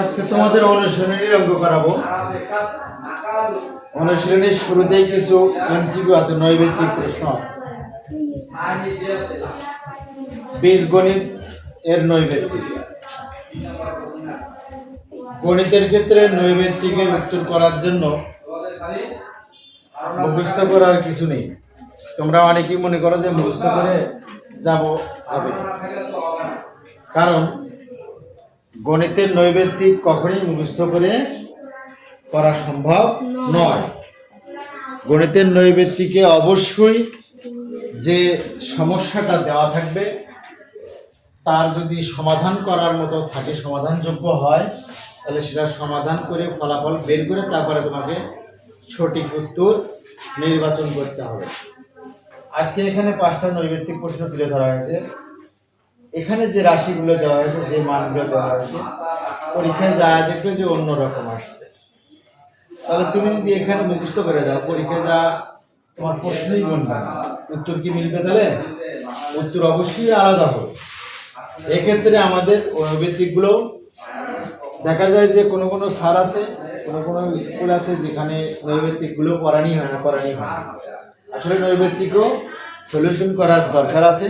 আজকে তোমাদের অনুশীলনী অঙ্ক করাবো। অনুশীলনীর শুরুতেই কিছু এমসিকিউ আছে, নৈবেদ্যিক প্রশ্ন আছে। বীজগণিত এর নৈবেদ্যিক। গণিতের ক্ষেত্রে নৈবেদ্যিকের উত্তর করার জন্য মুখস্থ করার কিছু নেই। তোমরা অনেকেই মনে করো যে মুখস্থ করে যাব হবে কারণ গণিতের নৈবেদ্যিক কখনোই মুখস্থ করে করা সম্ভব নয়। গণিতের নৈবেদ্যিকে অবশ্যই যে সমস্যাটা দেওয়া থাকবে, তার যদি সমাধান করার মতো থাকে, সমাধানযোগ্য হয়, তাহলে সেটা সমাধান করে ফলাফল বের করে তারপরে তোমাকে সঠিক উত্তর নির্বাচন করতে হবে। আজকে এখানে পাঁচটা নৈবেদ্যিক প্রশ্ন তুলে ধরা হয়েছে এখানে যে রাশিগুলো দেওয়া হয়েছে, যে মানগুলো দেওয়া হয়েছে, পরীক্ষায় যা দেখবে যে অন্য রকম আসছে তাহলে তুমি যদি এখানে মুখস্থ করে দাও, পরীক্ষায় যা তোমার প্রশ্নই বলবে। উত্তর কি মিলবে তাহলে উত্তর অবশ্যই আলাদা হবে এক্ষেত্রে আমাদের নৈবেদ্যিকগুলো দেখা যায় যে কোনো কোনো স্যার আছে, কোনো কোনো স্কুল আছে যেখানে নৈবেদ্যিকগুলো পড়ানি হয় না, পড়ানি হয়। আসলে নৈবেদ্যিকও সলিউশন করার দরকার আছে।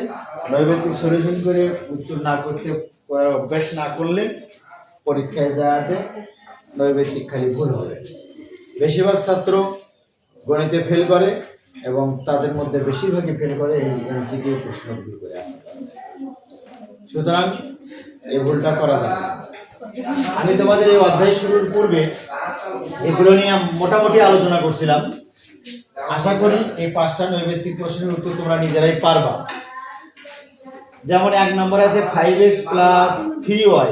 নৈবেদ্যিক সলিউশন করে উত্তর না করতে, করার অভ্যাস না করলে পরীক্ষায় যাওয়াতে নৈবেদ্যিক খালি ভুল হবে। বেশিরভাগ ছাত্র গণিতে ফেল করে এবং তাদের মধ্যে বেশিরভাগই ফেল করে এই এমসিকিউ প্রশ্নগুলো করে সুতরাং এই ভুলটা করা যাবে আমি তোমাদের এই অধ্যায় শুরুর পূর্বে এগুলো নিয়ে মোটামুটি আলোচনা করছিলাম। আশা করি এই পাঁচটা নৈবেদ্যিক প্রশ্নের উত্তর তোমরা নিজেরাই পারবা। যেমন এক নম্বর আছে five x plus three y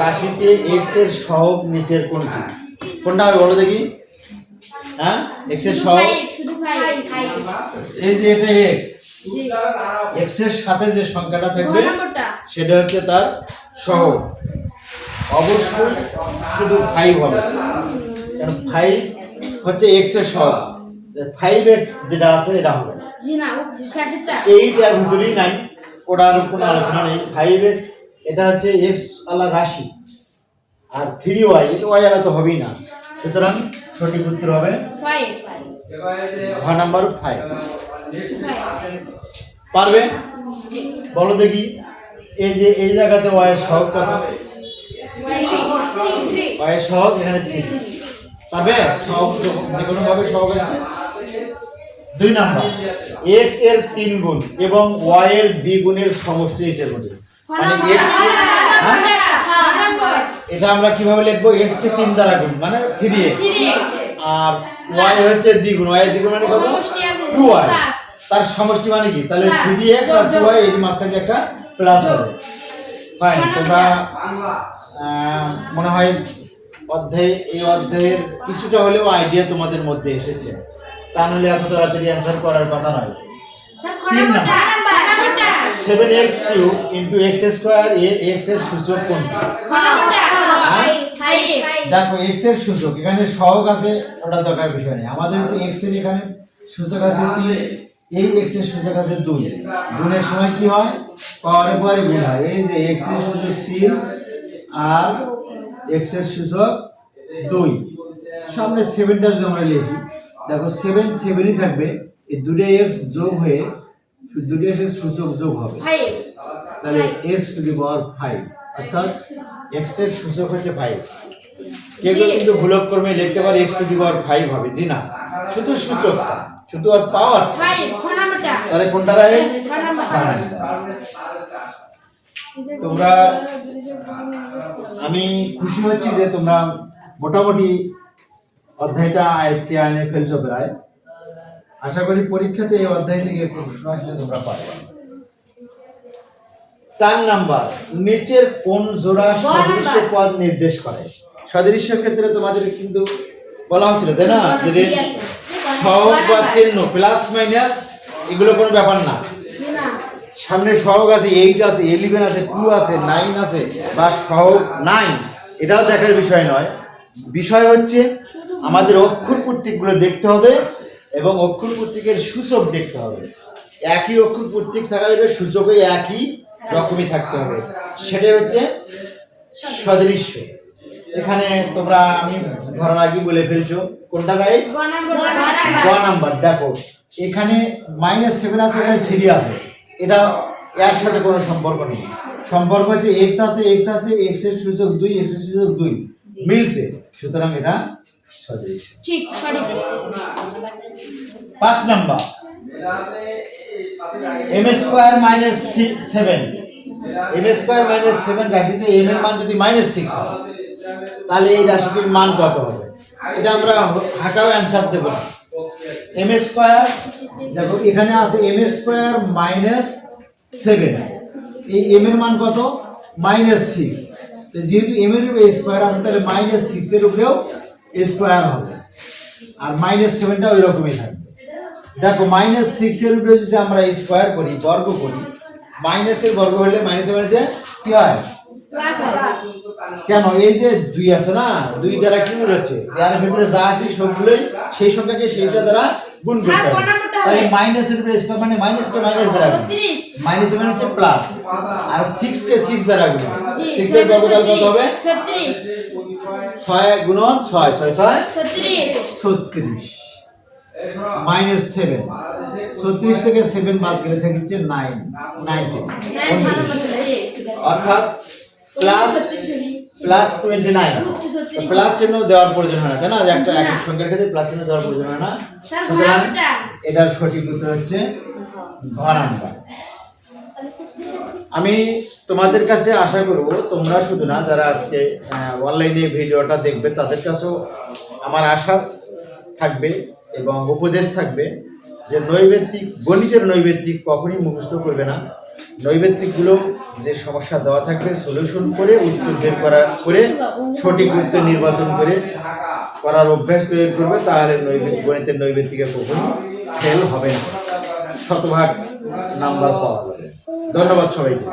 রাশিতে এক্সের সহগ নিচের কোনটি? কোনটা হবে বলো দেখি। হ্যাঁ? এক্সের সহগ? এই যে এটা এক্স এক্সের সাথে যে সংখ্যাটা থাকবে সেটা হচ্ছে তার সহগ। অবশ্যই শুধু ফাইভ হবে। কারণ ফাইভ হচ্ছে এক্সের সহগ। ফাইভ এক্স যেটা আছে এটা হবে না। ও এইটার ভিতরেই নাই ওটার কোনো আলোচনা নেই। ফাইভ এক্স এটা হচ্ছে এক্স আলা রাশি। আর থ্রি ওয়াই এটা ওয়াই আলা তো হবেই না। সুতরাং সঠিক উত্তর হবে ফাইভ ফাইভ ঘ নাম্বার ফাইভ ফাইভ পারবে বলো দেখি এই যে এই জায়গাতে ওয়াই সহগ কত? ওয়াই সহগ এখানে থ্রি পারবে যে কোনো ভাবে সহগ আসবে দুই নাম্বার এক্সের তিন গুণ এবং ওয়াই এর দ্বিগুণের সমষ্টি হিসেবে মানে এক্স এটা আমরা কীভাবে লিখব? এক্স কে তিন দ্বারা গুণ মানে থ্রি এক্স আর ওয়াই হচ্ছে দ্বিগুণ। ওয়াই দ্বিগুণ মানে কত? টু ওয়াই তার সমষ্টি মানে কি? তাহলে। থ্রি এক্স আর টু ওয়াই এর মাঝখানে একটা প্লাস হবে। ফাইন তোমরা মনে হয় অধ্যায় এই অধ্যায়ের কিছুটা হলেও আইডিয়া তোমাদের মধ্যে এসেছে। তা নাহলে এত তাড়াতাড়ি অ্যান্সার করার কথা নয়। তিন number. Seven x cube into x square এ এক্সের সূচক কোনটি? দেখো এক্সের সূচক এখানে সহগ আছে ওটা দরকার বিষয় নেই। আমাদের হচ্ছে এক্সের এখানে সূচক আছে তিন এই এক্সের সূচক আছে দুই। গুণের সময় কি হয়? পরে পরে গুণ হয়। এই যে এক্সের সূচক তিন আর এক্সের সূচক দুই। সামনে সেভেনটা যদি আমরা লিখি দেখো সেভেন সেভেনই থাকবে এই দুটো এক্স যোগ হয়ে দুটো এক্স সূচক যোগ হবে। তাহলে x to the power five অর্থাৎ এক্সের সূচক হচ্ছে ফাইভ কেউ কিন্তু ভুলক্রমে লিখতে পারে x to the power five হবে জি না? শুধু সূচক শুধু আর পাওয়ার তাহলে কোনটা রাখে তোমরা আমি খুশি হচ্ছি যে তোমরা মোটামুটি অধ্যায়টা আয়ত্তে আনে ফেলছো প্রায়। আশা করি পরীক্ষাতে এই অধ্যায় থেকে প্রশ্ন আসলে তোমরা পারবে চার নাম্বার নিচের কোন জোড়া সদৃশ্য পদ নির্দেশ করে? সদৃশ্য ক্ষেত্রে তোমাদের কিন্তু বলা হয়েছিল তাই না? যদি সহগ বা চিহ্ন প্লাস মাইনাস এগুলো কোনো ব্যাপার না। সামনে সহগ আছে এইট আছে ইলেভেন আছে টু আছে নাইন আছে বা সহগ নাইন এটাও দেখার বিষয় নয়। বিষয় হচ্ছে আমাদের অক্ষর প্রতীকগুলো দেখতে হবে এবং অক্ষর প্রতীকের সূচক দেখতে হবে। একই অক্ষর প্রতীক থাকা যাবে সূচকে একই রকমই থাকতে হবে। সেটাই হচ্ছে সদৃশ্য। এখানে তোমরা আমি ধরার আগে বলে ফেলছো কোনটা রাইট গ নাম্বার। দেখো এখানে মাইনাস সেভেন আছে এখানে থ্রি আছে। এটা এর সাথে কোনো সম্পর্ক নেই। সম্পর্ক হচ্ছে এক্স আছে এক্স আছে এক্সের সূচক দুই এক্সের সূচক দুই। মিলছে। সুতরাং এটা ঠিক পাঁচ number. M square minus seven M square minus seven রাশিতে এম এর মান যদি মাইনাস সিক্স হয় তাহলে এই রাশিটির মান কত হবে? এটা আমরা হাঁকাও অ্যান্সার দেবো না। এম স্কোয়ার দেখো, এখানে আছে এম স্কোয়ার মাইনাস সেভেন এই এম এর মান কত? মাইনাস সিক্স যেহেতু এম এর স্কোয়ার আছে, তাহলে মাইনাস সিক্সের উপরেও স্কোয়ার হবে। আর মাইনাস সেভেনটা ওই রকমই থাকবে। দেখো মাইনাস সিক্স এর উপরে যদি আমরা স্কোয়ার করি, বর্গ করি মাইনাসের বর্গ হলে মাইনাসে মাইনাসে কি হয়? কেন? এই যে দুই আছে না দুই দ্বারা কি বোঝাচ্ছে যার ভিতরে যা আছে সবগুলোই সেই সংখ্যাকে সেইটা দ্বারা গুণ করতে হবে। তাই? মাইনাসের উপরে স্কোয়ার মানে মাইনাস কে মাইনাস দ্বারা গুণ। 36 মাইনাস মানে হচ্ছে প্লাস আর সিক্স কে সিক্স দ্বারা গুণ। জি সিক্স এর বর্গমূল কত হবে? 36 ছয় গুণন ছয় ছয় ছয়? 36 ছত্রিশ। মাইনাস সেভেন ছত্রিশ থেকে সেভেন বাদ গেলে থাকছে নাইন নাইনটিন অর্থাৎ plus plus twenty nine plus চিহ্ন দেওয়ার প্রয়োজন হয় না তাই না? একটা একের সংখ্যার ক্ষেত্রে প্লাস চিহ্ন দেওয়ার প্রয়োজন হয় না। সুতরাং এটার সঠিক উত্তর হচ্ছে ঘ নাম্বার। আমি তোমাদের কাছে আশা করব তোমরা শুধু না যারা আজকে অনলাইনে ভিডিওটা দেখবে তাদের কাছেও আমার আশা থাকবে এবং উপদেশ থাকবে যে নৈবেদ্যিক গণিতের নৈবেদ্যিক কখনই মুখস্থ করবে না। নৈবেদ্যিকগুলো যে সমস্যা দেওয়া থাকবে সলিউশন করে উত্তর বের করার করে, সঠিক উত্তর নির্বাচন করে করার অভ্যাস তৈরি করবে, তাহলে নৈবেদ্য, গণিতের নৈবেদ্যিকে কখনো ফেল হবে না। শতভাগ নাম্বার পাওয়া যাবে। ধন্যবাদ সবাইকে।